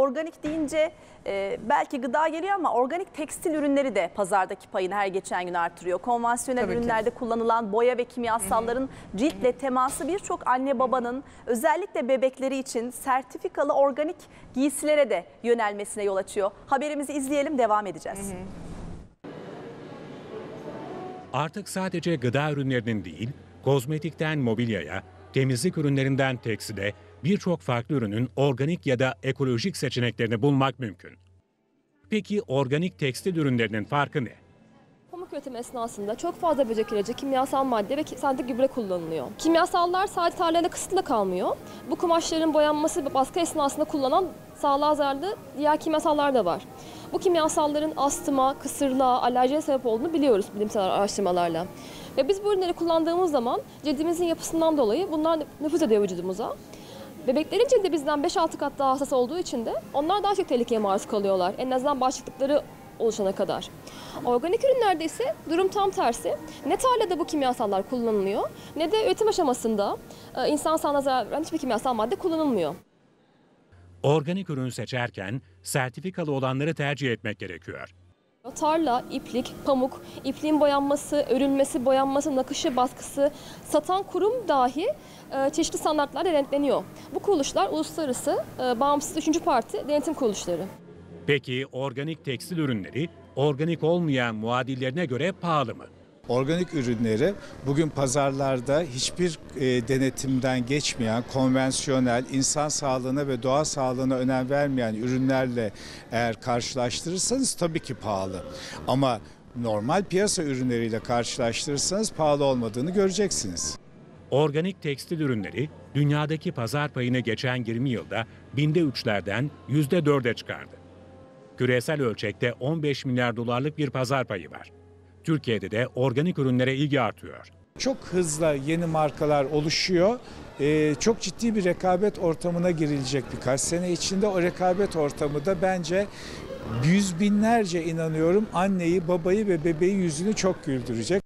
organik deyince e, belki gıda geliyor ama organik tekstil ürünleri de pazardaki payını her geçen gün artırıyor. Konvansiyonel Tabii ki. ürünlerde kullanılan boya ve kimyasalların ciltle teması birçok anne babanın özellikle bebekleri için sertifikalı organik giysilere de yönelmesine yol açıyor. Haberimizi izleyelim devam edeceğiz. Artık sadece gıda ürünlerinin değil, kozmetikten mobilyaya, temizlik ürünlerinden tekstile birçok farklı ürünün organik ya da ekolojik seçeneklerini bulmak mümkün. Peki organik tekstil ürünlerinin farkı ne? Pamuk üretimi esnasında çok fazla böcek ilacı, kimyasal madde ve sentetik gübre kullanılıyor. Kimyasallar sadece tarlalarda kısıtlı kalmıyor. Bu kumaşların boyanması ve baskı esnasında kullanılan sağlığa zararlı diğer kimyasallar da var. Bu kimyasalların astıma, kısırlığa, alerjiye sebep olduğunu biliyoruz bilimsel araştırmalarla. Ve biz bu ürünleri kullandığımız zaman cildimizin yapısından dolayı bunlar nüfuz ediyor vücudumuza. Bebeklerin cildi bizden 5-6 kat daha hassas olduğu için de onlar daha çok tehlikeye maruz kalıyorlar. En azından bağışıklıkları oluşana kadar. Organik ürünlerde ise durum tam tersi. Ne tarlada bu kimyasallar kullanılıyor ne de üretim aşamasında e, insan sağlığına zarar veren hiçbir kimyasal madde kullanılmıyor. Organik ürün seçerken sertifikalı olanları tercih etmek gerekiyor. Tarla, iplik, pamuk, ipliğin boyanması, örülmesi, boyanması, nakışı, baskısı satan kurum dahi e, çeşitli standartlarla denetleniyor. Bu kuruluşlar uluslararası e, bağımsız üçüncü parti denetim kuruluşları. Peki organik tekstil ürünleri organik olmayan muadillerine göre pahalı mı? Organik ürünleri bugün pazarlarda hiçbir e, denetimden geçmeyen, konvansiyonel, insan sağlığına ve doğa sağlığına önem vermeyen ürünlerle eğer karşılaştırırsanız tabii ki pahalı. Ama normal piyasa ürünleriyle karşılaştırırsanız pahalı olmadığını göreceksiniz. Organik tekstil ürünleri dünyadaki pazar payını geçen 20 yılda binde üçlerden yüzde dörde çıkardı. Küresel ölçekte 15 milyar dolarlık bir pazar payı var. Türkiye'de de organik ürünlere ilgi artıyor. Çok hızla yeni markalar oluşuyor. Ee, çok ciddi bir rekabet ortamına girilecek birkaç sene içinde. O rekabet ortamı da bence yüz binlerce inanıyorum anneyi, babayı ve bebeği yüzünü çok güldürecek.